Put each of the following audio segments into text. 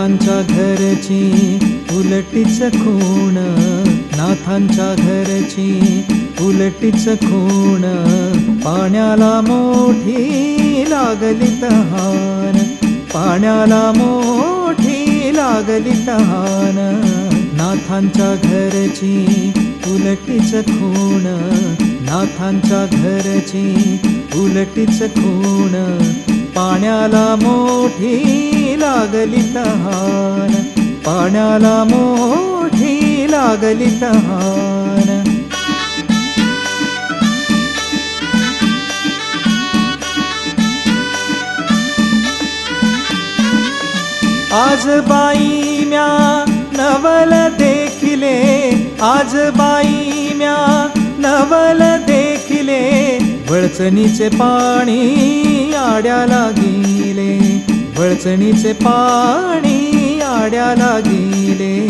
नाथांच्या घरची उलटीच खूण नाथांच्या घरची उलटीच खूण. पाण्याला मोठी लागली तहान पाण्याला मोठी लागली तहान. नाथांच्या घरची उलटीच खूण नाथांच्या घरची उलटीच खूण. पाण्याला मोठी लागली तहान. पाण्याला मोठी लागली तहान. आज बाई म्या नवल देखिले. आज बाई म्या नवल वळचणीचे पाणी आड्याला गेले वळचणीचे पाणी आड्याला गेले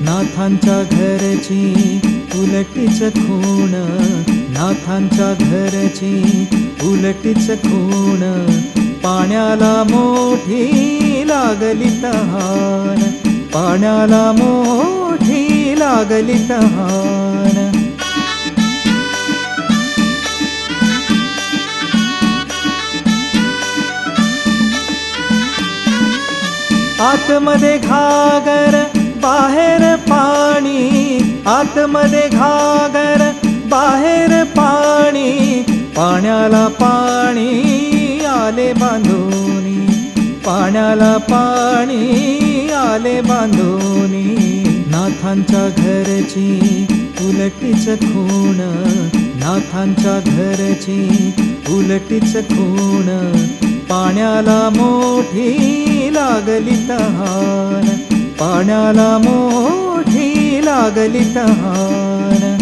नाथांच्या घरची उलटीच खूण. नाथांच्या घरची उलटीच खूण. पाण्याला मोठी लागली तहान. पाण्याला मोठी लागली तहान. आतमध्ये घागर बाहेर पाणी. आतमध्ये घागर बाहेर पाणी. पाण्याला पाणी आले बांधोनी. पाण्याला पाणी आले बांधोनी. नाथांच्या घरची उलटीच खूण. नाथांच्या घरची उलटीच खूण. पाण्याला मोठी लागली तहान. पाण्याला मोठी लागली तहान.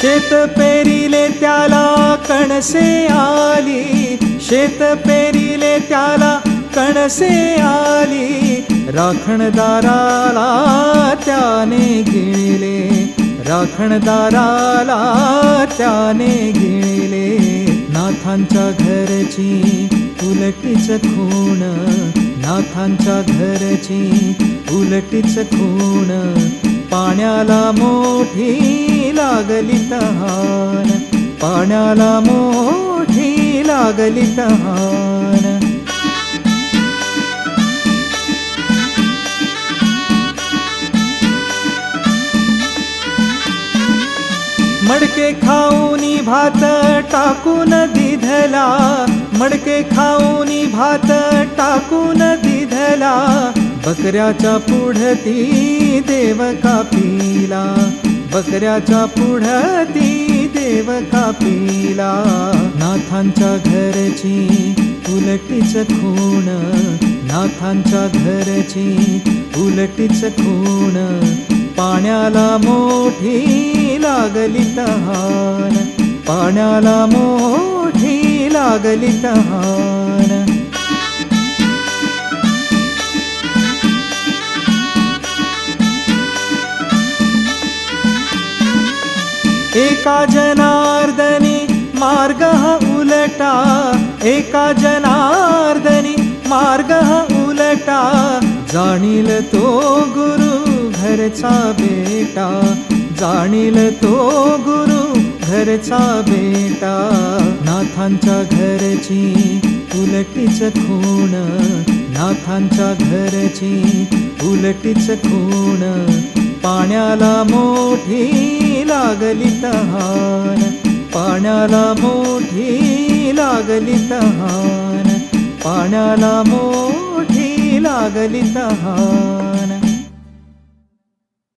शेत पेरिले त्याला कणसे आली. शेत पेरिले त्याला कणसे आली. राखणदाराला त्याने गेले. राखणदाराला त्याने गिळले. नाथांच्या घरची उलटीच खूण नाथांच्या घरची उलटीच खूण. पाण्याला मोठी लागली तहान पाण्याला मोठी लागली तहान. मडके खाऊनी भात टाकून दिधला. मडके खाऊनी भात टाकून दिधला. बकऱ्याच्या पुढती देव कापिला. बकऱ्याच्या पुढती देव कापिला. नाथांच्या घरची उलटीच खूण नाथांच्या घरची उलटीच खूण पाण्याला मोठी लागली तहान. पाण्याला मोठी लागली तहान. एका जनार्दनी मार्ग हा उलटा. एका जनार्दनी मार्ग हा उलटा. जाणील तो गुरु घरचा बेटा. जाणील तो गुरु घरचा बेटा. नाथांच्या घरची उलटीच खूण. नाथांच्या घरची उलटीच खूण. पाण्याला मोठी लागली तहान. पाण्याला मोठी लागली तहान. पाण्याला मोठी लागली तहान.